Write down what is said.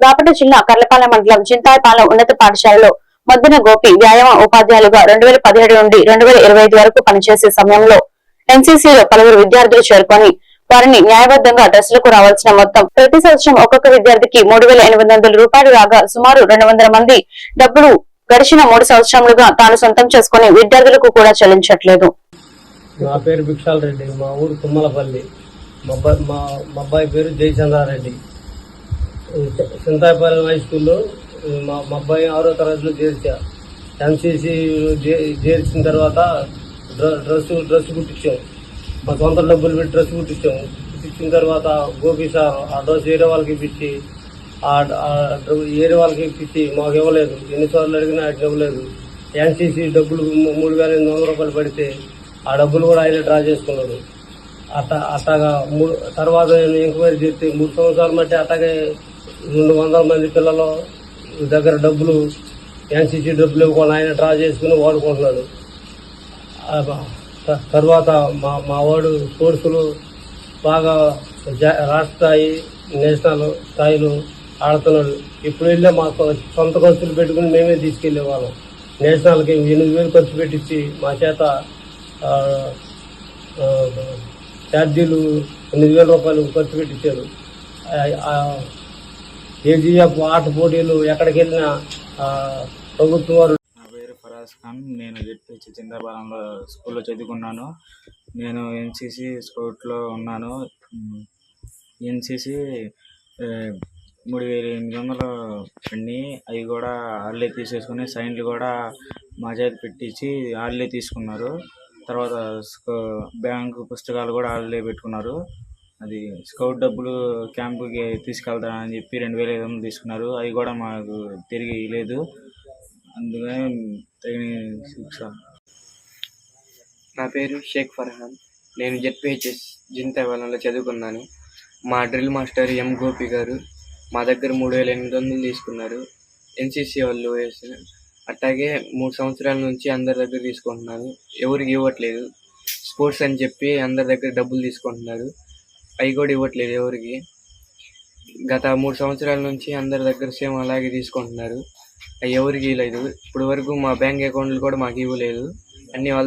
బాపట జిల్లా కర్లపాలెం మండలం చింతాయపాలెం ఉన్నత పాఠశాలలో మద్దున గోపి వ్యాయామ ఉపాధ్యాయులుగా రెండు వేల పదిహేడు నుండి రెండు వేల ఇరవై ఐదు వరకు పనిచేసే సమయంలో ఎన్సీసీలో పలువురు విద్యార్థులు చేరుకొని వారిని న్యాయబద్ధంగా డ్రెస్సులకు రావాల్సిన మొత్తం ప్రతి సంవత్సరం ఒక్కొక్క విద్యార్థికి మూడు వేల ఎనిమిది వందల రూపాయలు రాగా సుమారు రెండు వందల మంది డబ్బులు గడిచిన మూడు సంవత్సరములుగా తాను సొంతం చేసుకుని విద్యార్థులకు కూడా చెల్లించట్లేదు. నా పేరు భిక్షాల్ రెడ్డి మా ఊరు తుమ్మలపల్లి. మా అబ్బాయి పేరు జయచంద్రారెడ్డి. చింతాయపాలెం హై స్కూల్లో మా మా అబ్బాయి ఆరో తరగతిలో చేర్చా. ఎన్సీసీ చేర్చిన తర్వాత డ్రెస్ డ్రెస్ కుట్టించాం. మా సొంత డబ్బులు పెట్టి డ్రెస్ కుట్టించాం. కుట్టించిన తర్వాత గోపి సార్ ఆ డ్రెస్ వేరే వాళ్ళకి ఇప్పించి ఆ వేరే వాళ్ళకి ఇప్పించి మాకు ఇవ్వలేదు. ఎన్నిసార్లు అడిగినా ఆయన ఇవ్వలేదు. ఎన్సీసీ డబ్బులు మూడు వేల ఎనిమిది వందల రూపాయలు పడితే ఆ డబ్బులు కూడా ఆయన డ్రా చేసుకున్నాడు. అట్ట అట్టగా మూడు తర్వాత నేను ఎంక్వైరీ చేస్తే మూడు సంవత్సరాల మధ్య అట్టగే రెండు వందల మంది పిల్లలు దగ్గర డబ్బులు ఎన్సీసీ డబ్బులు ఇవ్వకుండా ఆయన డ్రా చేసుకుని వాడుకుంటున్నాడు. తర్వాత మా మా వాడు స్పోర్ట్స్లు బాగా జా- రాష్ట్ర స్థాయి నేషనల్ స్థాయిలో ఆడుతున్నాడు. ఇప్పుడు వెళ్ళే మా సొంత ఖర్చులు పెట్టుకుని మేమే తీసుకెళ్ళే వాళ్ళం నేషనల్కి ఎనిమిది వేలు ఖర్చు పెట్టించి మా చేత ఛార్జీలు ఎనిమిది వేల రూపాయలు ఖర్చు పెట్టించారు కేజీఎఫ్ ఆట పోటీలు ఎక్కడికి వెళ్ళినా ఆ, ప్రభుత్వం వారు నా పేరు ఫరాజ్ ఖాన్. నేను జెడ్పీహెచ్ చింతపాలెంలో స్కూల్లో చదువుకున్నాను. నేను ఎన్సీసీ స్కౌట్లో ఉన్నాను. ఎన్సీసీ మూడు వేల ఎనిమిది వందలు పడినాయి అవి కూడా వాళ్ళే తీసేసుకుని సైన్లు కూడా మా చేతి పెట్టించి వాళ్ళే తీసుకున్నారు. తర్వాత బ్యాంకు పుస్తకాలు కూడా వాళ్ళే పెట్టుకున్నారు. అది స్కౌట్ డబ్బులు క్యాంపుకి తీసుకెళ్తా అని చెప్పి రెండు వేల ఐదు వందలు తీసుకున్నారు. అవి కూడా మాకు తిరిగి లేదు అందుకని తగిన శిక్ష. నా పేరు షేక్ ఫర్హాన్. నేను జెడ్పిహెచ్ఎస్ జింతవాలంలో చదువుకున్నాను. మా డ్రిల్ మాస్టర్ ఎం గోపి గారు మా దగ్గర మూడు వేల ఎనిమిది వందలు తీసుకున్నారు. ఎన్సీసీ వాళ్ళు వేసిన అట్లాగే మూడు సంవత్సరాల నుంచి అందరి దగ్గర తీసుకుంటున్నాను. ఎవరికి ఇవ్వట్లేదు. స్పోర్ట్స్ అని చెప్పి అందరి దగ్గర డబ్బులు తీసుకుంటున్నారు. అవి కూడా ఇవ్వట్లేదు ఎవరికి. గత మూడు సంవత్సరాల నుంచి అందరి దగ్గర సేమ్ అలాగే తీసుకుంటున్నారు. అవి ఎవరికి ఇవ్వలేదు. ఇప్పుడు వరకు మా బ్యాంక్ అకౌంట్లు కూడా మాకు ఇవ్వలేదు. అన్ని వాళ్ళ దగ్గర